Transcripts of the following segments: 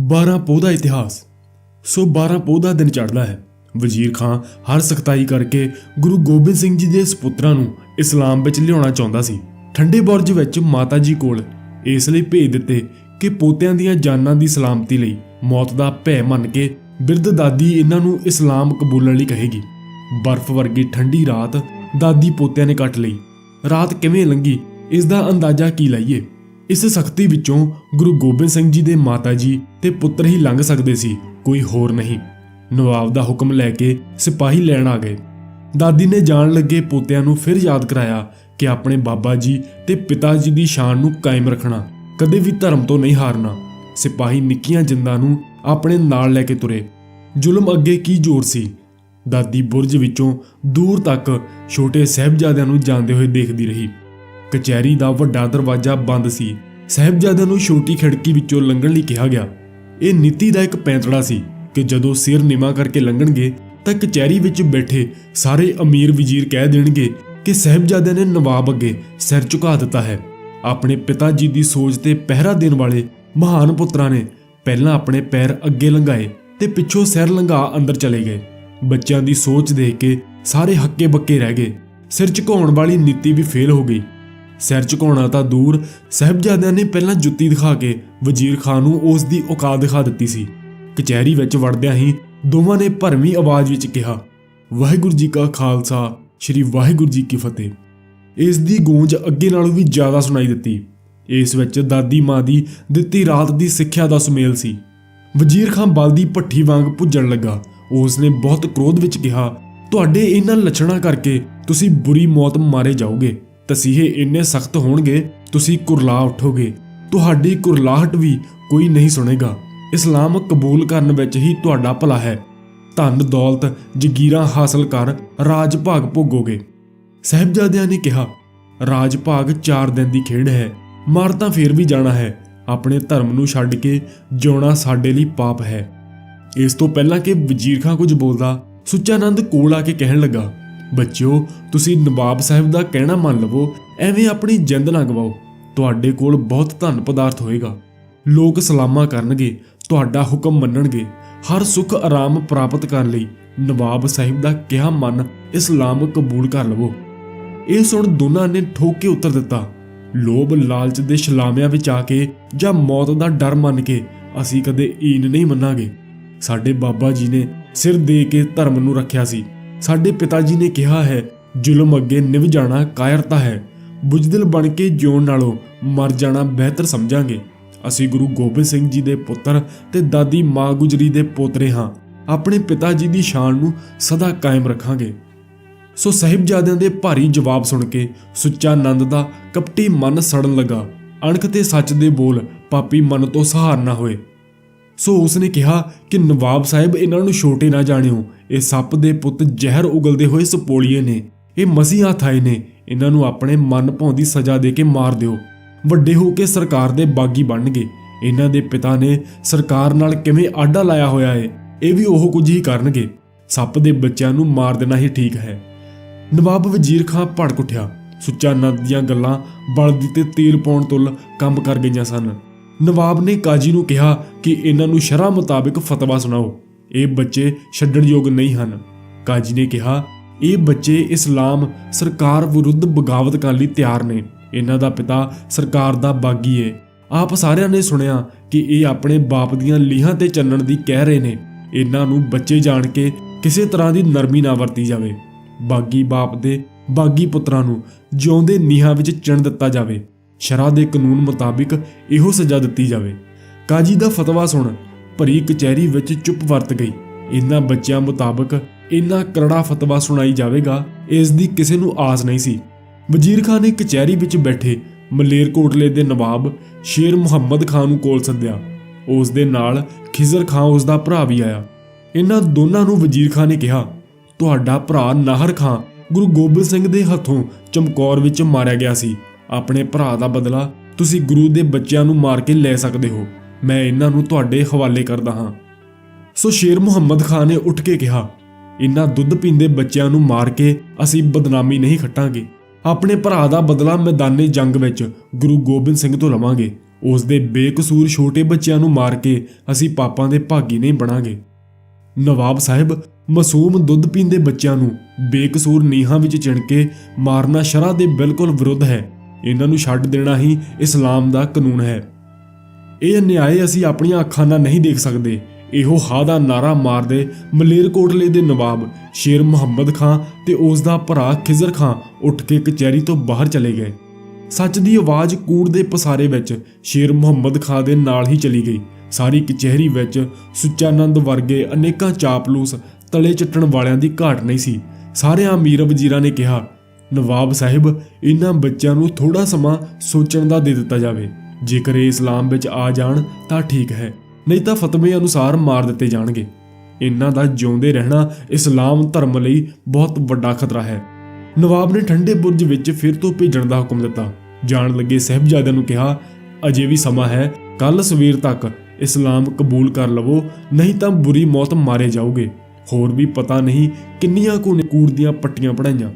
12 ਪੋਹ ਦਾ ਇਤਿਹਾਸ। ਸੋ 12 ਪੋਹ ਦਾ ਦਿਨ ਚੜ੍ਹਦਾ ਹੈ। ਵਜ਼ੀਰ ਖਾਨ ਹਰ ਸਖਤਾਈ ਕਰਕੇ ਗੁਰੂ ਗੋਬਿੰਦ ਸਿੰਘ ਜੀ ਦੇ ਸੁਪੁੱਤਰਾਂ ਨੂੰ ਇਸਲਾਮ ਵਿੱਚ ਲਿਆਉਣਾ ਚਾਹੁੰਦਾ ਸੀ। ਠੰਡੇ ਬੁਰਜ ਵਿੱਚ ਮਾਤਾ ਜੀ ਕੋਲ ਇਸ ਲਈ ਭੇਜ ਦਿੱਤੇ ਕਿ ਪੋਤਿਆਂ ਦੀਆਂ ਜਾਨਾਂ ਦੀ ਸਲਾਮਤੀ ਲਈ ਮੌਤ ਦਾ ਭੈ ਮੰਨ ਕੇ ਬਿਰਧ ਦਾਦੀ ਇਹਨਾਂ ਨੂੰ ਇਸਲਾਮ ਕਬੂਲਣ ਲਈ ਕਹੇਗੀ। ਬਰਫ਼ ਵਰਗੀ ਠੰਡੀ ਰਾਤ ਦਾਦੀ ਪੋਤਿਆਂ ਨੇ ਕੱਟ ਲਈ। ਰਾਤ ਕਿਵੇਂ ਲੰਘੀ, ਇਸ ਦਾ ਅੰਦਾਜ਼ਾ ਕੀ ਲਾਈਏ? ਇਸ ਸਖਤੀ ਵਿੱਚੋਂ ਗੁਰੂ ਗੋਬਿੰਦ ਸਿੰਘ ਜੀ ਦੇ ਮਾਤਾ ਜੀ ਤੇ ਪੁੱਤਰ ਹੀ ਲੰਘ ਸਕਦੇ ਸੀ, ਕੋਈ ਹੋਰ ਨਹੀਂ। ਨਵਾਬ ਦਾ ਹੁਕਮ ਲੈ ਕੇ ਸਿਪਾਹੀ ਲੈਣ ਆ ਗਏ। ਦਾਦੀ ਨੇ ਜਾਣ ਲੱਗੇ ਪੋਤਿਆਂ ਨੂੰ ਫਿਰ ਯਾਦ ਕਰਾਇਆ ਕਿ ਆਪਣੇ ਬਾਬਾ ਜੀ ਤੇ ਪਿਤਾ ਜੀ ਦੀ ਸ਼ਾਨ ਨੂੰ ਕਾਇਮ ਰੱਖਣਾ, ਕਦੇ ਵੀ ਧਰਮ ਤੋਂ ਨਹੀਂ ਹਾਰਨਾ। ਸਿਪਾਹੀ ਨਿੱਕੀਆਂ ਜਿੰਦਾਂ ਨੂੰ ਆਪਣੇ ਨਾਲ ਲੈ ਕੇ ਤੁਰੇ। ਜ਼ੁਲਮ ਅੱਗੇ ਕੀ ਜ਼ੋਰ ਸੀ? ਦਾਦੀ ਬੁਰਜ ਵਿੱਚੋਂ ਦੂਰ ਤੱਕ ਛੋਟੇ ਸਹਿਬਜ਼ਾਦਿਆਂ ਨੂੰ ਜਾਂਦੇ ਹੋਏ ਦੇਖਦੀ ਰਹੀ। ਕਚਹਿਰੀ ਦਾ ਵੱਡਾ ਦਰਵਾਜ਼ਾ ਬੰਦ ਸੀ। ਸਹਿਬਜ਼ਾਦਿਆਂ ਨੂੰ ਛੋਟੀ ਖਿੜਕੀ ਵਿੱਚੋਂ ਲੰਘਣ ਲਈ ਕਿਹਾ ਗਿਆ। ਇਹ ਨੀਤੀ ਦਾ ਇੱਕ ਪੈਂਤੜਾ ਸੀ ਕਿ ਜਦੋਂ ਸਿਰ ਨਿਮਾ ਕਰਕੇ ਲੰਘਣਗੇ, ਤਾਂ ਕਚਹਿਰੀ ਵਿੱਚ ਬੈਠੇ ਸਾਰੇ ਅਮੀਰ ਵਜ਼ੀਰ ਕਹਿ ਦੇਣਗੇ ਕਿ ਸਹਿਬਜ਼ਾਦਿਆਂ ਨੇ ਨਵਾਬ ਅੱਗੇ ਸਿਰ ਝੁਕਾ ਦਿੱਤਾ ਹੈ। ਆਪਣੇ ਪਿਤਾ ਜੀ ਦੀ ਸੋਚ ਤੇ ਪਹਿਰਾ ਦੇਣ ਵਾਲੇ ਮਹਾਨ ਪੁੱਤਰਾਂ ਨੇ ਪਹਿਲਾਂ ਆਪਣੇ ਪੈਰ ਅੱਗੇ ਲੰਘਾਏ ਤੇ ਪਿੱਛੋਂ ਸਿਰ ਲੰਘਾ ਅੰਦਰ ਚਲੇ ਗਏ। ਬੱਚਿਆਂ ਦੀ ਸੋਚ ਦੇਖ ਕੇ ਸਾਰੇ ਹੱਕੇ ਬੱਕੇ ਰਹਿ ਗਏ। ਸਿਰ ਝੁਕਾਉਣ ਵਾਲੀ ਨੀਤੀ ਵੀ ਫੇਲ ਹੋ ਗਈ। ਸਿਰ ਝੁਕਾਉਣਾ ਤਾਂ ਦੂਰ। ਸਹਿਬਜ਼ਾਦਿਆਂ ਨੇ ਪਹਿਲਾਂ ਜੁੱਤੀ ਦਿਖਾ ਕੇ ਵਜ਼ੀਰ ਖਾਨ ਨੂੰ ਉਸ ਦੀ ਔਕਾਤ ਦਿਖਾ ਦਿੱਤੀ ਸੀ। ਕਚਹਿਰੀ ਵਿੱਚ ਵੜਦਿਆਂ ਹੀ ਦੋਵਾਂ ਨੇ ਭਰਵੀਂ ਆਵਾਜ਼ ਵਿੱਚ ਕਿਹਾ, ਵਾਹਿਗੁਰੂ ਜੀ ਕਾ ਖਾਲਸਾ, ਸ੍ਰੀ ਵਾਹਿਗੁਰੂ ਜੀ ਕੀ ਫਤਿਹ। ਇਸ ਦੀ ਗੂੰਜ ਅੱਗੇ ਨਾਲੋਂ ਵੀ ਜ਼ਿਆਦਾ ਸੁਣਾਈ ਦਿੱਤੀ। ਇਸ ਵਿੱਚ ਦਾਦੀ ਮਾਂ ਦੀ ਦਿੱਤੀ ਰਾਤ ਦੀ ਸਿੱਖਿਆ ਦਾ ਸੁਮੇਲ ਸੀ। ਵਜ਼ੀਰ ਖਾਨ ਬਲਦੀ ਭੱਠੀ ਵਾਂਗ ਪੁੱਜਣ ਲੱਗਾ। ਉਸ ਨੇ ਬਹੁਤ ਕ੍ਰੋਧ ਵਿੱਚ ਕਿਹਾ, ਤੁਹਾਡੇ ਇਹਨਾਂ ਲੱਛਣਾਂ ਕਰਕੇ ਤੁਸੀਂ ਬੁਰੀ ਮੌਤ ਮਾਰੇ ਜਾਓਗੇ। ਤਸੀਹੇ ਇੰਨੇ ਸਖਤ ਹੋਣਗੇ, ਤੁਸੀਂ ਕੁਰਲਾ ਉਠੋਗੇ। ਤੁਹਾਡੀ ਕੁਰਲਾਹਟ ਵੀ ਕੋਈ ਨਹੀਂ ਸੁਣੇਗਾ। ਇਸਲਾਮ ਕਬੂਲ ਕਰਨ ਵਿੱਚ ਹੀ ਤੁਹਾਡਾ ਭਲਾ ਹੈ। ਧਨ ਦੌਲਤ ਜਗੀਰਾਂ ਹਾਸਲ ਕਰ ਰਾਜ ਭਾਗ ਭੋਗੋਗੇ। ਸਹਿਬਜ਼ਾਦਿਆਂ ਨੇ ਕਿਹਾ ਰਾਜ ਭਾਗ 4 ਦਿਨ ਦੀ ਖੇਡ ਹੈ। ਮਰ ਤਾਂ ਫੇਰ ਵੀ ਜਾਣਾ ਹੈ। ਆਪਣੇ ਧਰਮ ਨੂੰ ਛੱਡ ਕੇ ਜਿਉਣਾ ਸਾਡੇ ਲਈ ਪਾਪ ਹੈ। ਇਸ ਤੋਂ ਪਹਿਲਾਂ ਕਿ ਵਜ਼ੀਰ ਖਾਂ ਕੁਝ ਬੋਲਦਾ ਸੁੱਚਾਨੰਦ ਕੋਲ ਆ ਕੇ ਕਹਿਣ ਲੱਗਾ ਬੱਚਿਓ, ਤੁਸੀਂ ਨਵਾਬ ਸਾਹਿਬ ਦਾ ਕਹਿਣਾ ਮੰਨ ਲਵੋ, ਐਵੇਂ ਆਪਣੀ ਜਿੰਦ ਨਾ ਗਵਾਓ। ਤੁਹਾਡੇ ਕੋਲ ਬਹੁਤ ਧਨ ਪਦਾਰਥ ਹੋਏਗਾ। ਲੋਕ ਸਲਾਮਾ ਕਰਨਗੇ, ਤੁਹਾਡਾ ਹੁਕਮ ਮੰਨਣਗੇ। ਹਰ ਸੁੱਖ ਆਰਾਮ ਪ੍ਰਾਪਤ ਕਰਨ ਲਈ ਨਵਾਬ ਸਾਹਿਬ ਦਾ ਕਿਹਾ ਮੰਨ ਇਸਲਾਮ ਕਬੂਲ ਕਰ ਲਵੋ। ਇਹ ਸੁਣ ਦੋਨਾਂ ਨੇ ਠੋਕ ਕੇ ਉੱਤਰ ਦਿੱਤਾ। ਲੋਭ ਲਾਲਚ ਦੇ ਸ਼ਲਾਮਿਆਂ ਵਿੱਚ ਆ ਕੇ ਜਾਂ ਮੌਤ ਦਾ ਡਰ ਮੰਨ ਕੇ ਅਸੀਂ ਕਦੇ ਈਨ ਨਹੀਂ ਮੰਨਾਂਗੇ। ਸਾਡੇ ਬਾਬਾ ਜੀ ਨੇ ਸਿਰ ਦੇ ਕੇ ਧਰਮ ਨੂੰ ਰੱਖਿਆ ਸੀ। ਸਾਡੇ ਪਿਤਾ ਜੀ ਨੇ ਕਿਹਾ ਹੈ, ਜ਼ੁਲਮ ਅੱਗੇ ਨਿਭ ਜਾਣਾ ਕਾਇਰਤਾ ਹੈ। ਬੁਝਦਿਲ ਬਣ ਕੇ ਜਿਉਣ ਨਾਲੋਂ ਮਰ ਜਾਣਾ ਬਿਹਤਰ ਸਮਝਾਂਗੇ। ਅਸੀਂ ਗੁਰੂ ਗੋਬਿੰਦ ਸਿੰਘ ਜੀ ਦੇ ਪੁੱਤਰ ਤੇ ਦਾਦੀ ਮਾਂ ਗੁਜਰੀ ਦੇ ਪੋਤਰੇ ਹਾਂ। ਆਪਣੇ ਪਿਤਾ ਜੀ ਦੀ ਸ਼ਾਨ ਨੂੰ ਸਦਾ ਕਾਇਮ ਰੱਖਾਂਗੇ। ਸੋ ਸਾਹਿਬਜ਼ਾਦਿਆਂ ਦੇ ਭਾਰੀ ਜਵਾਬ ਸੁਣ ਕੇ ਸੁੱਚਾ ਨੰਦ ਦਾ ਕਪਟੀ ਮਨ ਸੜਨ ਲੱਗਾ। ਅਣਖ ਤੇ ਸੱਚ ਦੇ ਬੋਲ ਪਾਪੀ ਮਨ ਤੋਂ ਸਹਾਰ ਨਾ ਹੋਏ। ਸੋ ਉਸ ਨੇ ਕਿਹਾ ਕਿ ਨਵਾਬ ਸਾਹਿਬ ਇਹਨਾਂ ਨੂੰ ਛੋਟੇ ਨਾ ਜਾਣਿਓ। ਇਹ ਸੱਪ ਦੇ ਪੁੱਤ ਜ਼ਹਿਰ ਉਗਲਦੇ ਹੋਏ ਸਪੋਲੀਏ ਨੇ। ਇਹ ਮਸੀਹਾ ਥਾਏ ਨੇ। ਇਹਨਾਂ ਨੂੰ ਆਪਣੇ ਮਨ ਭਾਉਂਦੀ ਸਜ਼ਾ ਦੇ ਕੇ ਮਾਰ ਦਿਓ। ਵੱਡੇ ਹੋ ਕੇ ਸਰਕਾਰ ਦੇ ਬਾਗੀ ਬਣਨਗੇ। ਇਹਨਾਂ ਦੇ ਪਿਤਾ ਨੇ ਸਰਕਾਰ ਨਾਲ ਕਿਵੇਂ ਆਡਾ ਲਾਇਆ ਹੋਇਆ ਏ, ਇਹ ਵੀ ਉਹ ਕੁਝ ਹੀ ਕਰਨਗੇ। ਸੱਪ ਦੇ ਬੱਚਿਆਂ ਨੂੰ ਮਾਰ ਦੇਣਾ ਹੀ ਠੀਕ ਹੈ। ਨਵਾਬ ਵਜ਼ੀਰ ਖਾਂ ਭੜਕ ਉੱਠਿਆ। ਸੁੱਚਾ ਨੰਦ ਦੀਆਂ ਗੱਲਾਂ ਬਲਦੀ ਤੇ ਤੀਰ ਪਾਉਣ ਤੁਲ ਕੰਮ ਕਰ ਗਈਆਂ ਸਨ। ਨਵਾਬ ਨੇ ਕਾਜੀ ਨੂੰ ਕਿਹਾ ਕਿ ਇਹਨਾਂ ਨੂੰ ਸ਼ਰ੍ਹਾਂ ਮੁਤਾਬਿਕ ਫਤਵਾ ਸੁਣਾਓ। ਇਹ ਬੱਚੇ ਛੱਡਣ ਯੋਗ ਨਹੀਂ ਹਨ। ਕਾਜੀ ਨੇ ਕਿਹਾ, ਇਹ ਬੱਚੇ ਇਸਲਾਮ ਸਰਕਾਰ ਵਿਰੁੱਧ ਬਗਾਵਤ ਕਰਨ ਲਈ ਤਿਆਰ ਨੇ। ਇਹਨਾਂ ਦਾ ਪਿਤਾ ਸਰਕਾਰ ਦਾ ਬਾਗੀ ਏ। ਆਪ ਸਾਰਿਆਂ ਨੇ ਸੁਣਿਆ ਕਿ ਇਹ ਆਪਣੇ ਬਾਪ ਦੀਆਂ ਲੀਹਾਂ ਤੇ ਚੱਲਣ ਦੀ ਕਹਿ ਰਹੇ ਨੇ। ਇਹਨਾਂ ਨੂੰ ਬੱਚੇ ਜਾਣ ਕੇ ਕਿਸੇ ਤਰ੍ਹਾਂ ਦੀ ਨਰਮੀ ਨਾ ਵਰਤੀ ਜਾਵੇ। ਬਾਗੀ ਬਾਪ ਦੇ ਬਾਗੀ ਪੁੱਤਰਾਂ ਨੂੰ ਜਿਉਂਦੇ ਨੀਹਾਂ ਵਿੱਚ ਚਿਣ ਦਿੱਤਾ ਜਾਵੇ। ਸ਼ਰਾ ਦੇ ਕਾਨੂੰਨ ਮੁਤਾਬਿਕ ਇਹੋ ਸਜ਼ਾ ਦਿੱਤੀ ਜਾਵੇ। ਕਾਜੀ ਦਾ ਫਤਵਾ ਸੁਣ ਭਰੀ ਕਚਹਿਰੀ ਵਿੱਚ ਚੁੱਪ ਵਰਤ ਗਈ। ਇਹਨਾਂ ਬੱਚਿਆਂ ਮੁਤਾਬਕ ਇੰਨਾ ਕਰੜਾ ਫਤਵਾ ਸੁਣਾਈ ਜਾਵੇਗਾ, ਇਸ ਦੀ ਕਿਸੇ ਨੂੰ ਆਸ ਨਹੀਂ ਸੀ। ਵਜ਼ੀਰ ਖਾਨ ਨੇ ਕਚਹਿਰੀ ਵਿੱਚ ਬੈਠੇ ਮਲੇਰਕੋਟਲੇ ਦੇ ਨਵਾਬ ਸ਼ੇਰ ਮੁਹੰਮਦ ਖਾਨ ਨੂੰ ਕੋਲ ਸੱਦਿਆ ਉਸ ਦੇ ਨਾਲ ਖਿਜ਼ਰ ਖਾਨ ਉਸ ਦਾ ਭਰਾ ਵੀ ਆਇਆ। ਇਹਨਾਂ ਦੋਨਾਂ ਨੂੰ ਵਜ਼ੀਰ ਖਾਨ ਨੇ ਕਿਹਾ, ਤੁਹਾਡਾ ਭਰਾ ਨਾਹਰ ਖਾਨ ਗੁਰੂ ਗੋਬਿੰਦ ਸਿੰਘ ਦੇ ਹੱਥੋਂ ਚਮਕੌਰ ਵਿੱਚ ਮਾਰਿਆ ਗਿਆ ਸੀ। ਆਪਣੇ ਭਰਾ ਦਾ ਬਦਲਾ ਤੁਸੀਂ ਗੁਰੂ ਦੇ ਬੱਚਿਆਂ ਨੂੰ ਮਾਰ ਕੇ ਲੈ ਸਕਦੇ ਹੋ। ਮੈਂ ਇਹਨਾਂ ਨੂੰ ਤੁਹਾਡੇ ਹਵਾਲੇ ਕਰਦਾ ਹਾਂ। ਸੋ ਸ਼ੇਰ ਮੁਹੰਮਦ ਖਾਨ ਨੇ ਉੱਠ ਕੇ ਕਿਹਾ ਇਹਨਾਂ ਦੁੱਧ ਪੀਂਦੇ ਬੱਚਿਆਂ ਨੂੰ ਮਾਰ ਕੇ ਅਸੀਂ ਬਦਨਾਮੀ ਨਹੀਂ ਖੱਟਾਂਗੇ। ਆਪਣੇ ਭਰਾ ਦਾ ਬਦਲਾ ਮੈਦਾਨੇ ਜੰਗ ਵਿੱਚ ਗੁਰੂ ਗੋਬਿੰਦ ਸਿੰਘ ਤੋਂ ਲਵਾਂਗੇ। ਉਸ ਦੇ ਬੇਕਸੂਰ ਛੋਟੇ ਬੱਚਿਆਂ ਨੂੰ ਮਾਰ ਕੇ ਅਸੀਂ ਪਾਪਾਂ ਦੇ ਭਾਗੀ ਨਹੀਂ ਬਣਾਂਗੇ। ਨਵਾਬ ਸਾਹਿਬ ਮਾਸੂਮ ਦੁੱਧ ਪੀਂਦੇ ਬੱਚਿਆਂ ਨੂੰ ਬੇਕਸੂਰ ਨੀਹਾਂ ਵਿੱਚ ਚਿਣ ਕੇ ਮਾਰਨਾ ਸ਼ਰਾ ਦੇ ਬਿਲਕੁਲ ਵਿਰੁੱਧ ਹੈ। ਇਹਨਾਂ ਨੂੰ ਛੱਡ ਦੇਣਾ ਹੀ ਇਸਲਾਮ ਦਾ ਕਾਨੂੰਨ ਹੈ। ਇਹ ਅਨਿਆਏ ਅਸੀਂ ਆਪਣੀਆਂ ਅੱਖਾਂ ਨਾਲ ਨਹੀਂ ਦੇਖ ਸਕਦੇ। ਇਹੋ ਹਾ ਦਾ ਨਾਰਾ ਮਾਰਦੇ ਮਲੇਰਕੋਟਲੇ ਦੇ ਨਵਾਬ, ਸ਼ੇਰ ਮੁਹੰਮਦ ਖਾਂ ਤੇ ਉਸ ਦਾ ਭਰਾ ਖਿਜ਼ਰ ਖਾਂ ਉੱਠ ਕੇ ਕਚਹਿਰੀ ਤੋਂ ਬਾਹਰ ਚਲੇ ਗਏ। ਸੱਚ ਦੀ ਆਵਾਜ਼ ਕੂੜ ਦੇ ਪਸਾਰੇ ਵਿੱਚ ਸ਼ੇਰ ਮੁਹੰਮਦ ਖਾਂ ਦੇ ਨਾਲ ਹੀ ਚਲੀ ਗਈ। ਸਾਰੀ ਕਚਹਿਰੀ ਵਿੱਚ ਸੁੱਚਾਨੰਦ ਵਰਗੇ ਅਨੇਕਾਂ ਚਾਪਲੂਸ ਤਲੇ ਚੱਟਣ ਵਾਲਿਆਂ ਦੀ ਘਾਟ ਨਹੀਂ ਸੀ। ਸਾਰੇ ਅਮੀਰ ਵਜ਼ੀਰਾਂ ਨੇ ਕਿਹਾ ਨਵਾਬ ਸਾਹਿਬ, ਇਹਨਾਂ ਬੱਚਿਆਂ ਨੂੰ ਥੋੜਾ ਸਮਾਂ ਸੋਚਣ ਦਾ ਦੇ ਦਿੱਤਾ ਜਾਵੇ। ਜੇਕਰ ਇਹ ਇਸਲਾਮ ਵਿੱਚ ਆ ਜਾਣ, ਤਾਂ ਠੀਕ ਹੈ, ਨਹੀਂ ਤਾਂ ਫਤਵੇ ਅਨੁਸਾਰ ਮਾਰ ਦਿੱਤੇ ਜਾਣਗੇ। ਇਹਨਾਂ ਦਾ ਜਿਉਂਦੇ ਰਹਿਣਾ ਇਸਲਾਮ ਧਰਮ ਲਈ ਬਹੁਤ ਵੱਡਾ ਖਤਰਾ ਹੈ। ਨਵਾਬ ਨੇ ਠੰਡੇ ਬੁਰਜ ਵਿੱਚ ਫਿਰ ਤੋਂ ਭੇਜਣ ਦਾ ਹੁਕਮ ਦਿੱਤਾ। ਜਾਣ ਲੱਗੇ ਸਹਿਬਜ਼ਾਦਿਆਂ ਨੂੰ ਕਿਹਾ, ਅਜੇ ਵੀ ਸਮਾਂ ਹੈ ਕੱਲ ਸਵੇਰ ਤੱਕ ਇਸਲਾਮ ਕਬੂਲ ਕਰ ਲਵੋ, ਨਹੀਂ ਤਾਂ ਬੁਰੀ ਮੌਤ ਮਾਰੇ ਜਾਓਗੇ। ਹੋਰ ਵੀ ਪਤਾ ਨਹੀਂ ਕਿੰਨੀਆਂ ਕੁ ਨੇ ਕੂੜ ਦੀਆਂ ਪੱਟੀਆਂ ਪੜਾਈਆਂ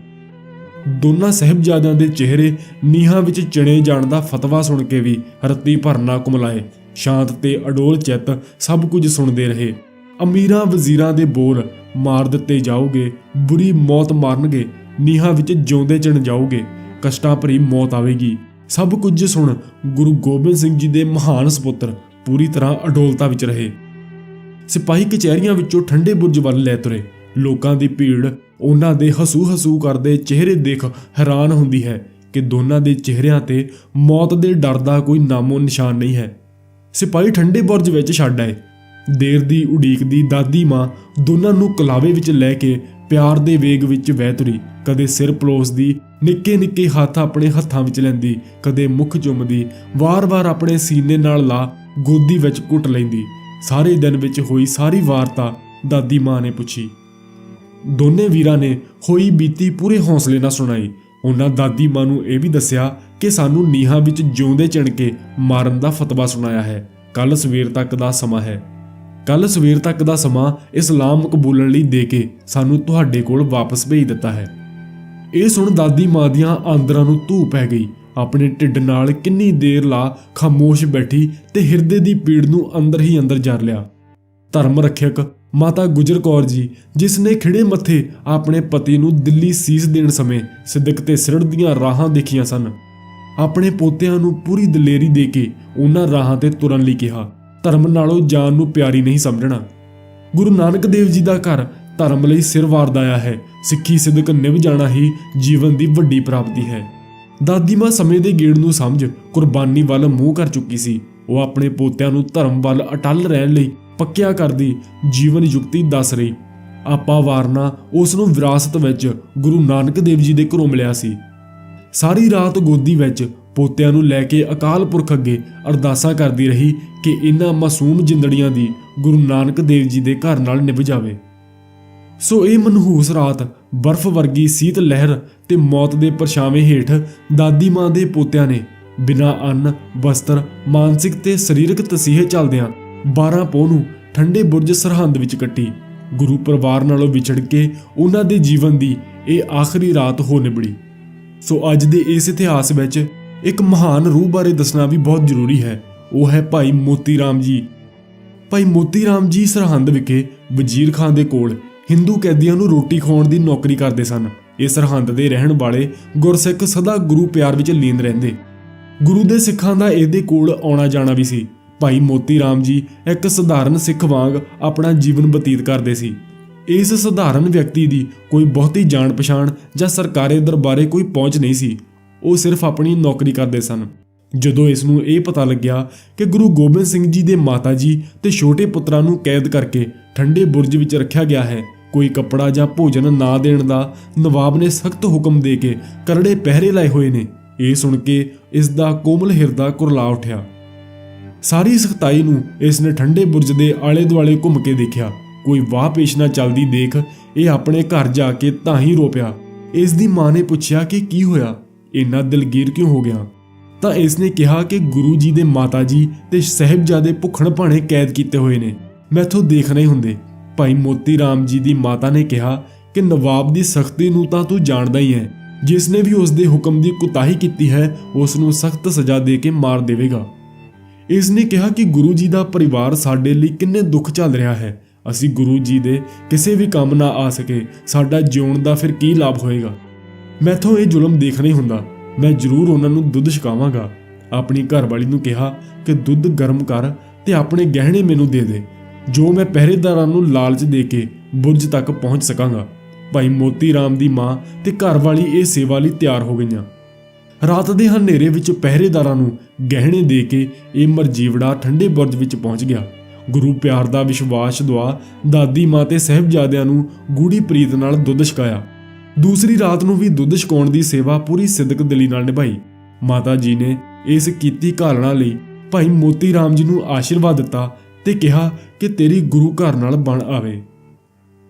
ਦੋਨਾਂ ਸਹਿਬਜ਼ਾਦਿਆਂ ਦੇ ਚਿਹਰੇ ਨੀਹਾਂ ਵਿੱਚ ਚਿਣੇ ਜਾਣ ਦਾ ਫਤਵਾ ਸੁਣ ਕੇ ਵੀ ਰੱਤੀ ਭਰਨਾ ਕੁਮਲਾਏ। ਸ਼ਾਂਤ ਤੇ ਅਡੋਲ ਚਿੱਤ ਸਭ ਕੁਝ ਸੁਣਦੇ ਰਹੇ। ਅਮੀਰਾਂ ਵਜ਼ੀਰਾਂ ਦੇ ਬੋਲ ਮਾਰ ਦਿੱਤੇ ਜਾਓਗੇ ਬੁਰੀ ਮੌਤ ਮਾਰਨਗੇ, ਨੀਹਾਂ ਵਿੱਚ ਜਿਉਂਦੇ ਚਿਣ ਜਾਓਗੇ ਕਸ਼ਟਾਂ ਭਰੀ ਮੌਤ ਆਵੇਗੀ। ਸਭ ਕੁਝ ਸੁਣ ਗੁਰੂ ਗੋਬਿੰਦ ਸਿੰਘ ਜੀ ਦੇ ਮਹਾਨ ਸੁਪੁੱਤਰ ਪੂਰੀ ਤਰ੍ਹਾਂ ਅਡੋਲਤਾ ਵਿੱਚ ਰਹੇ। ਸਿਪਾਹੀ ਕਚਹਿਰੀਆਂ ਵਿੱਚੋਂ ਠੰਡੇ ਬੁਰਜ ਵੱਲ ਲੈ ਤੁਰੇ। ਲੋਕਾਂ ਦੀ ਭੀੜ ਉਹਨਾਂ ਦੇ ਹਸੂ ਹਸੂ ਕਰਦੇ ਚਿਹਰੇ ਦੇਖ ਹੈਰਾਨ ਹੁੰਦੀ ਹੈ ਕਿ ਦੋਨਾਂ ਦੇ ਚਿਹਰਿਆਂ ਤੇ ਮੌਤ ਦੇ ਡਰ ਦਾ ਕੋਈ ਨਾਮੋ ਨਿਸ਼ਾਨ ਨਹੀਂ ਹੈ। ਸਿਪਾਹੀ ਠੰਡੇ ਬੁਰਜ ਵਿੱਚ ਛੱਡ ਆਏ। ਦੇਰ ਦੀ ਉਡੀਕ ਦੀ ਦਾਦੀ ਮਾਂ ਦੋਨਾਂ ਨੂੰ ਕਲਾਵੇ ਵਿੱਚ ਲੈ ਕੇ ਪਿਆਰ ਦੇ ਵੇਗ ਵਿੱਚ ਵਹਿ ਤੁਰੀ। ਕਦੇ ਸਿਰ ਪਲੋਸਦੀ ਨਿੱਕੇ ਨਿੱਕੇ ਹੱਥ ਆਪਣੇ ਹੱਥਾਂ ਵਿੱਚ ਲੈਂਦੀ, ਕਦੇ ਮੁਖ ਚੁੰਮਦੀ, ਵਾਰ-ਵਾਰ ਆਪਣੇ ਸੀਨੇ ਨਾਲ ਲਾ ਗੋਦੀ ਵਿੱਚ ਘੁੱਟ ਲੈਂਦੀ। ਸਾਰੇ ਦਿਨ ਵਿੱਚ ਹੋਈ ਸਾਰੀ ਵਾਰਤਾ ਦਾਦੀ ਮਾਂ ਨੇ ਪੁੱਛੀ। ਦੋਨੇ ਵੀਰਾਂ ਨੇ ਹੋਈ ਬੀਤੀ ਪੂਰੇ ਹੌਸਲੇ ਨਾਲ ਸੁਣਾਈ। ਉਹਨਾਂ ਦਾਦੀ ਮਾਂ ਨੂੰ ਇਹ ਵੀ ਦੱਸਿਆ ਕਿ ਸਾਨੂੰ ਨੀਹਾਂ ਵਿੱਚ ਜਿਉਂਦੇ ਚਿਣ ਕੇ ਮਾਰਨ ਦਾ ਫਤਵਾ ਸੁਣਾਇਆ ਹੈ। ਕੱਲ ਸਵੇਰ ਤੱਕ ਦਾ ਸਮਾਂ ਹੈ। ਕੱਲ ਸਵੇਰ ਤੱਕ ਦਾ ਸਮਾਂ ਇਸਲਾਮ ਕਬੂਲਣ ਲਈ ਦੇ ਕੇ ਸਾਨੂੰ ਤੁਹਾਡੇ ਕੋਲ ਵਾਪਸ ਭੇਜ ਦਿੱਤਾ ਹੈ। ਇਹ ਸੁਣ ਦਾਦੀ ਮਾਂ ਦੀਆਂ ਆਂਦਰਾਂ ਨੂੰ ਧੂ ਪੈ ਗਈ। ਆਪਣੇ ਢਿੱਡ ਨਾਲ ਕਿੰਨੀ ਦੇਰ ਲਾ ਖਾਮੋਸ਼ ਬੈਠੀ ਤੇ ਹਿਰਦੇ ਦੀ ਪੀੜ ਨੂੰ ਅੰਦਰ ਹੀ ਅੰਦਰ ਜਰ ਲਿਆ। ਧਰਮ ਰੱਖਿਅਕ ਮਾਤਾ ਗੁਜਰ ਕੌਰ ਜੀ, ਜਿਸ ਨੇ ਖਿੜੇ ਮੱਥੇ ਆਪਣੇ ਪਤੀ ਨੂੰ ਦਿੱਲੀ ਸੀਸ ਦੇਣ ਸਮੇਂ ਸਿੱਦਕ ਤੇ ਸਿਰੜ ਦੀਆਂ ਰਾਹਾਂ ਦੇਖੀਆਂ ਸਨ। ਆਪਣੇ ਪੋਤਿਆਂ ਨੂੰ ਪੂਰੀ ਦਲੇਰੀ ਦੇ ਕੇ ਉਹਨਾਂ ਰਾਹਾਂ ਤੇ ਤੁਰਨ ਲਈ ਕਿਹਾ, ਧਰਮ ਨਾਲੋਂ ਜਾਨ ਨੂੰ ਪਿਆਰੀ ਨਹੀਂ ਸਮਝਣਾ। ਗੁਰੂ ਨਾਨਕ ਦੇਵ ਜੀ ਦਾ ਘਰ ਧਰਮ ਲਈ ਸਿਰ ਵਾਰਦਾਇਆ ਹੈ, ਸਿੱਖੀ ਸਿੱਧਕ ਨਿਭ ਜਾਣਾ ਹੀ ਜੀਵਨ ਦੀ ਵੱਡੀ ਪ੍ਰਾਪਤੀ ਹੈ। ਦਾਦੀ ਮਾਂ ਸਮੇਂ ਦੇ ਗੇੜ ਨੂੰ ਸਮਝ ਕੁਰਬਾਨੀ ਵੱਲ ਮੂੰਹ ਕਰ ਚੁੱਕੀ ਸੀ। ਉਹ ਆਪਣੇ ਪੋਤਿਆਂ ਨੂੰ ਧਰਮ ਵੱਲ ਅਟਲ ਰਹਿਣ ਲਈ ਪੱਕਿਆ ਕਰਦੀ ਜੀਵਨ ਯੁਕਤੀ ਦੱਸ ਰਹੀ। ਆਪਾ ਵਾਰਨਾ ਉਸ ਨੂੰ ਵਿਰਾਸਤ ਵਿੱਚ ਗੁਰੂ ਨਾਨਕ ਦੇਵ ਜੀ ਦੇ ਘਰੋਂ ਮਿਲਿਆ ਸੀ। ਸਾਰੀ ਰਾਤ ਗੋਦੀ ਵਿੱਚ ਪੋਤਿਆਂ ਨੂੰ ਲੈ ਕੇ ਅਕਾਲ ਪੁਰਖ ਅੱਗੇ ਅਰਦਾਸਾਂ ਕਰਦੀ ਰਹੀ ਕਿ ਇਹਨਾਂ ਮਾਸੂਮ ਜਿੰਦੜੀਆਂ ਦੀ ਗੁਰੂ ਨਾਨਕ ਦੇਵ ਜੀ ਦੇ ਘਰ ਨਾਲ ਨਿਭ ਜਾਵੇ। ਸੋ ਇਹ ਮਨਹੂਸ ਰਾਤ ਬਰਫ਼ ਵਰਗੀ ਸੀਤ ਲਹਿਰ ਤੇ ਮੌਤ ਦੇ ਪਰਛਾਵੇਂ ਹੇਠ ਦਾਦੀ ਮਾਂ ਦੇ ਪੋਤਿਆਂ ਨੇ ਬਿਨਾਂ ਅੰਨ, ਵਸਤਰ, ਮਾਨਸਿਕ ਤੇ ਸਰੀਰਕ ਤਸੀਹੇ ਚੱਲਦਿਆਂ 12 ਪੋਹ ਨੂੰ ਠੰਡੇ ਬੁਰਜ ਸਰਹੰਦ ਵਿੱਚ ਕੱਟੀ। ਗੁਰੂ ਪਰਿਵਾਰ ਨਾਲੋਂ ਵਿਛੜ ਕੇ ਉਹਨਾਂ ਦੇ ਜੀਵਨ ਦੀ ਇਹ ਆਖਰੀ ਰਾਤ ਹੋ ਨਿਬੜੀ। ਸੋ ਅੱਜ ਦੇ ਇਸ ਇਤਿਹਾਸ ਵਿੱਚ ਇੱਕ ਮਹਾਨ ਰੂਹ ਬਾਰੇ ਦੱਸਣਾ ਵੀ ਬਹੁਤ ਜ਼ਰੂਰੀ ਹੈ। ਉਹ ਹੈ ਭਾਈ ਮੋਤੀ ਰਾਮ ਜੀ। ਭਾਈ ਮੋਤੀ ਰਾਮ ਜੀ ਸਰਹੰਦ ਵਿਖੇ ਵਜ਼ੀਰ ਖਾਨ ਦੇ ਕੋਲ ਹਿੰਦੂ ਕੈਦੀਆਂ ਨੂੰ ਰੋਟੀ ਖਵਾਉਣ ਦੀ ਨੌਕਰੀ ਕਰਦੇ ਸਨ। ਇਹ ਸਰਹੰਦ ਦੇ ਰਹਿਣ ਵਾਲੇ ਗੁਰਸਿੱਖ ਸਦਾ ਗੁਰੂ ਪਿਆਰ ਵਿੱਚ ਲੀਨ ਰਹਿੰਦੇ। ਗੁਰੂ ਦੇ ਸਿੱਖਾਂ ਦਾ ਇਹਦੇ ਕੋਲ ਆਉਣਾ ਜਾਣਾ ਵੀ ਸੀ। ਭਾਈ ਮੋਤੀ ਰਾਮ ਜੀ ਇੱਕ ਸਧਾਰਨ ਸਿੱਖ ਵਾਂਗ ਆਪਣਾ ਜੀਵਨ ਬਤੀਤ ਕਰਦੇ ਸੀ। ਇਸ ਸਧਾਰਨ ਵਿਅਕਤੀ ਦੀ ਕੋਈ ਬਹੁਤੀ ਜਾਣ ਪਛਾਣ ਜਾਂ ਸਰਕਾਰੀ ਦਰਬਾਰੇ ਕੋਈ ਪਹੁੰਚ ਨਹੀਂ ਸੀ। ਉਹ ਸਿਰਫ ਆਪਣੀ ਨੌਕਰੀ ਕਰਦੇ ਸਨ। ਜਦੋਂ ਇਸ ਨੂੰ ਇਹ ਪਤਾ ਲੱਗਿਆ ਕਿ ਗੁਰੂ ਗੋਬਿੰਦ ਸਿੰਘ ਜੀ ਦੇ ਮਾਤਾ ਜੀ ਤੇ ਛੋਟੇ ਪੁੱਤਰਾਂ ਨੂੰ ਕੈਦ ਕਰਕੇ ਠੰਡੇ ਬੁਰਜ ਵਿੱਚ ਰੱਖਿਆ ਗਿਆ ਹੈ, ਕੋਈ ਕੱਪੜਾ ਜਾਂ ਭੋਜਨ ਨਾ ਦੇਣ ਦਾ ਨਵਾਬ ਨੇ ਸਖਤ ਹੁਕਮ ਦੇ ਕੇ ਕਰੜੇ ਪਹਿਰੇ ਲਾਏ ਹੋਏ ਨੇ। ਇਹ ਸੁਣ ਕੇ ਇਸ ਦਾ ਕੋਮਲ ਹਿਰਦਾ ਕੁਰਲਾ ਉੱਠਿਆ। ਸਾਰੀ ਸਖਤਾਈ ਨੂੰ ਇਸ ਨੇ ਠੰਡੇ ਬੁਰਜ ਦੇ ਆਲੇ ਦੁਆਲੇ ਘੁੰਮ ਕੇ ਦੇਖਿਆ। ਕੋਈ ਵਾਹ ਪੇਸ਼ ਨਾ ਚੱਲਦੀ ਦੇਖ ਇਹ ਆਪਣੇ ਘਰ ਜਾ ਕੇ ਤਾਂ ਹੀ ਰੋ ਪਿਆ ਇਸ ਦੀ ਮਾਂ ਨੇ ਪੁੱਛਿਆ ਕਿ ਕੀ ਹੋਇਆ? ਇੰਨਾ ਦਿਲਗੀਰ ਕਿਉਂ ਹੋ ਗਿਆ? ਤਾਂ ਇਸ ਨੇ ਕਿਹਾ ਕਿ ਗੁਰੂ ਜੀ ਦੇ ਮਾਤਾ ਜੀ ਤੇ ਸਹਿਬਜ਼ਾਦੇ ਭੁੱਖਣ ਭਾਣੇ ਕੈਦ ਕੀਤੇ ਹੋਏ ਨੇ। ਮੈਥੋਂ ਦੇਖ ਨਹੀਂ ਹੁੰਦੇ। ਭਾਈ ਮੋਤੀ ਰਾਮ ਜੀ ਦੀ ਮਾਤਾ ਨੇ ਕਿਹਾ ਕਿ ਨਵਾਬ ਦੀ ਸਖਤੀ ਨੂੰ ਤਾਂ ਤੂੰ ਜਾਣਦਾ ਹੀ ਹੈ। ਜਿਸ ਨੇ ਵੀ ਉਸ ਦੇ ਹੁਕਮ ਦੀ ਕੁਤਾਹੀ ਕੀਤੀ ਹੈ, ਉਸ ਨੂੰ ਸਖਤ ਸਜ਼ਾ ਦੇ ਕੇ ਮਾਰ ਦੇਵੇਗਾ। ਇਸ ਨੇ ਕਿਹਾ ਕਿ ਗੁਰੂ ਜੀ ਦਾ ਪਰਿਵਾਰ ਸਾਡੇ ਲਈ ਕਿੰਨੇ ਦੁੱਖ ਝੱਲ ਰਿਹਾ ਹੈ। ਅਸੀਂ ਗੁਰੂ ਜੀ ਦੇ ਕਿਸੇ ਵੀ ਕੰਮ ਨਾ ਆ ਸਕੇ, ਸਾਡਾ ਜਿਉਣ ਦਾ ਫਿਰ ਕੀ ਲਾਭ ਹੋਏਗਾ? ਮੈਥੋਂ ਇਹ ਜ਼ੁਲਮ ਦੇਖ ਨਹੀਂ ਹੁੰਦਾ। ਮੈਂ ਜ਼ਰੂਰ ਉਹਨਾਂ ਨੂੰ ਦੁੱਧ ਛਕਾਵਾਂਗਾ। ਆਪਣੀ ਘਰਵਾਲੀ ਨੂੰ ਕਿਹਾ ਕਿ ਦੁੱਧ ਗਰਮ ਕਰ ਤੇ ਆਪਣੇ ਗਹਿਣੇ ਮੈਨੂੰ ਦੇ ਦੇ। ਜੋ ਮੈਂ ਪਹਿਰੇਦਾਰਾਂ ਨੂੰ ਲਾਲਚ ਦੇ ਕੇ ਬੁਰਜ ਤੱਕ ਪਹੁੰਚ ਸਕਾਂਗਾ। ਭਾਈ ਮੋਤੀ ਰਾਮ ਦੀ ਮਾਂ ਤੇ ਘਰਵਾਲੀ ਇਹ ਸੇਵਾ ਲਈ ਤਿਆਰ ਹੋ ਗਈਆਂ। ਰਾਤ ਦੇ ਹਨੇਰੇ ਵਿੱਚ ਪਹਿਰੇਦਾਰਾਂ ਨੂੰ ਗਹਿਣੇ ਦੇ ਕੇ ਇਹ ਮਰਜੀਵੜਾ ਠੰਡੇ ਬੁਰਜ ਵਿੱਚ ਪਹੁੰਚ ਗਿਆ। ਗੁਰੂ ਪਿਆਰ ਦਾ ਵਿਸ਼ਵਾਸ ਦਵਾ ਦਾਦੀ ਮਾਂ ਤੇ ਸਹਿਬਜ਼ਾਦਿਆਂ ਨੂੰ ਗੂੜੀ ਪ੍ਰੀਤ ਨਾਲ ਦੁੱਧ ਛਕਾਇਆ। ਦੂਸਰੀ ਰਾਤ ਨੂੰ ਵੀ ਦੁੱਧ ਛਕਾਉਣ ਦੀ ਸੇਵਾ ਪੂਰੀ ਸਿੱਦਕ ਦਿਲੀ ਨਾਲ ਨਿਭਾਈ। ਮਾਤਾ ਜੀ ਨੇ ਇਸ ਕੀਤੀ ਘਾਲਣਾ ਲਈ ਭਾਈ ਮੋਤੀ ਰਾਮ ਜੀ ਨੂੰ ਆਸ਼ੀਰਵਾਦ ਦਿੱਤਾ ਤੇ ਕਿਹਾ ਕਿ ਤੇਰੀ ਗੁਰੂ ਘਰ ਨਾਲ ਬਣ ਆਵੇ।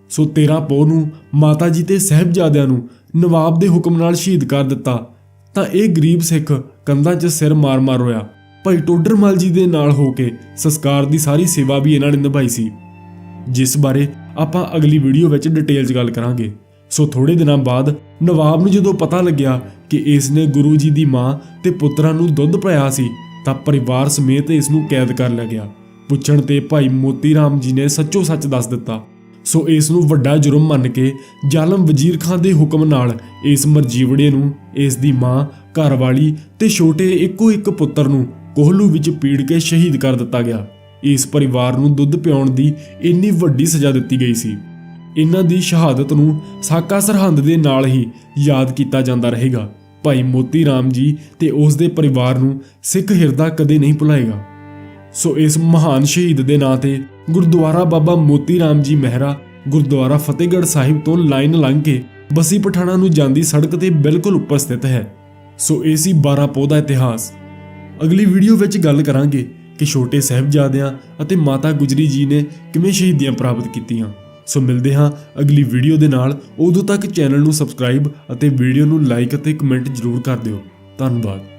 ਸੋ 13 ਪੋਹ ਨੂੰ ਮਾਤਾ ਜੀ ਤੇ ਸਹਿਬਜ਼ਾਦਿਆਂ ਨੂੰ ਨਵਾਬ ਦੇ ਹੁਕਮ ਨਾਲ ਸ਼ਹੀਦ ਕਰ ਦਿੱਤਾ। ਤਾਂ ਇਹ ਗਰੀਬ ਸਿੱਖ ਕੰਧਾਂ 'ਚ ਸਿਰ ਮਾਰ-ਮਾਰ ਰੋਇਆ। ਭਾਈ ਟੋਡਰਮਲ ਜੀ ਦੇ ਨਾਲ ਹੋ ਕੇ ਸੰਸਕਾਰ ਦੀ ਸਾਰੀ ਸੇਵਾ ਵੀ ਇਹਨਾਂ ਨੇ ਨਿਭਾਈ ਸੀ। ਜਿਸ ਬਾਰੇ ਆਪਾਂ ਅਗਲੀ ਵੀਡੀਓ ਵਿੱਚ ਡਿਟੇਲ 'ਚ ਗੱਲ ਕਰਾਂਗੇ। ਸੋ ਥੋੜੇ ਦਿਨਾਂ ਬਾਅਦ ਨਵਾਬ ਨੂੰ ਜਦੋਂ ਪਤਾ ਲੱਗਿਆ ਕਿ ਇਸ ਨੇ ਗੁਰੂ ਜੀ ਦੀ ਮਾਂ ਤੇ ਪੁੱਤਰਾਂ ਨੂੰ ਦੁੱਧ ਪਿਆਇਆ ਸੀ, ਤਾਂ ਪਰਿਵਾਰ ਸਮੇਤ ਇਸ ਨੂੰ ਕੈਦ ਕਰ ਲਿਆ ਗਿਆ। ਪੁੱਛਣ ਤੇ ਭਾਈ ਮੋਤੀ ਰਾਮ ਜੀ ਨੇ ਸੱਚੋ ਸੱਚ ਦੱਸ ਦਿੱਤਾ। ਸੋ ਇਸ ਨੂੰ ਵੱਡਾ ਜੁਰਮ ਮੰਨ ਕੇ ਜ਼ਾਲਮ ਵਜ਼ੀਰ ਖਾਨ ਦੇ ਹੁਕਮ ਨਾਲ ਇਸ ਮਰਜੀਵੜੇ ਨੂੰ, ਇਸ ਦੀ ਮਾਂ, ਘਰਵਾਲੀ ਤੇ ਛੋਟੇ ਇੱਕੋ ਇੱਕ ਪੁੱਤਰ ਨੂੰ ਕੋਹਲੂ ਵਿੱਚ ਪੀੜ ਕੇ ਸ਼ਹੀਦ ਕਰ ਦਿੱਤਾ ਗਿਆ। ਇਸ ਪਰਿਵਾਰ ਨੂੰ ਦੁੱਧ ਪਿਆਉਣ ਦੀ ਇੰਨੀ ਵੱਡੀ ਸਜ਼ਾ ਦਿੱਤੀ ਗਈ ਸੀ। ਇਹਨਾਂ ਦੀ ਸ਼ਹਾਦਤ ਨੂੰ ਸਾਕਾ ਸਰਹੰਦ ਦੇ ਨਾਲ ਹੀ ਯਾਦ ਕੀਤਾ ਜਾਂਦਾ ਰਹੇਗਾ। ਭਾਈ ਮੋਤੀ ਰਾਮ ਜੀ ਤੇ ਉਸ ਦੇ ਪਰਿਵਾਰ ਨੂੰ ਸਿੱਖ ਹਿਰਦਾ ਕਦੇ ਨਹੀਂ ਭੁਲਾਏਗਾ। ਸੋ ਇਸ ਮਹਾਨ ਸ਼ਹੀਦ ਦੇ ਨਾਂ ਤੇ ਗੁਰਦੁਆਰਾ ਬਾਬਾ ਮੋਤੀ ਰਾਮ ਜੀ ਮਹਿਰਾ, ਗੁਰਦੁਆਰਾ ਫਤਿਹਗੜ੍ਹ ਸਾਹਿਬ ਤੋਂ ਲਾਈਨ ਲੰਘ ਕੇ ਬਸੀ ਪਠਾਣਾ ਨੂੰ ਜਾਂਦੀ ਸੜਕ ਤੇ ਬਿਲਕੁਲ ਉੱਪਰ ਸਥਿਤ ਹੈ। ਸੋ ਇਹ ਸੀ 12 ਪੋਹ ਦਾ ਇਤਿਹਾਸ। ਅਗਲੀ ਵੀਡੀਓ ਵਿੱਚ ਗੱਲ ਕਰਾਂਗੇ ਕਿ ਛੋਟੇ ਸਾਹਿਬਜ਼ਾਦਿਆਂ ਅਤੇ ਮਾਤਾ ਗੁਜਰੀ ਜੀ ਨੇ ਕਿਵੇਂ ਸ਼ਹੀਦੀਆਂ ਪ੍ਰਾਪਤ ਕੀਤੀਆਂ। ਸੋ ਮਿਲਦੇ ਹਾਂ ਅਗਲੀ ਵੀਡੀਓ ਦੇ ਨਾਲ। ਉਦੋਂ ਤੱਕ ਚੈਨਲ ਨੂੰ ਸਬਸਕ੍ਰਾਈਬ ਅਤੇ ਵੀਡੀਓ ਨੂੰ ਲਾਈਕ ਅਤੇ ਕਮੈਂਟ ਜ਼ਰੂਰ ਕਰ ਦਿਓ। ਧੰਨਵਾਦ।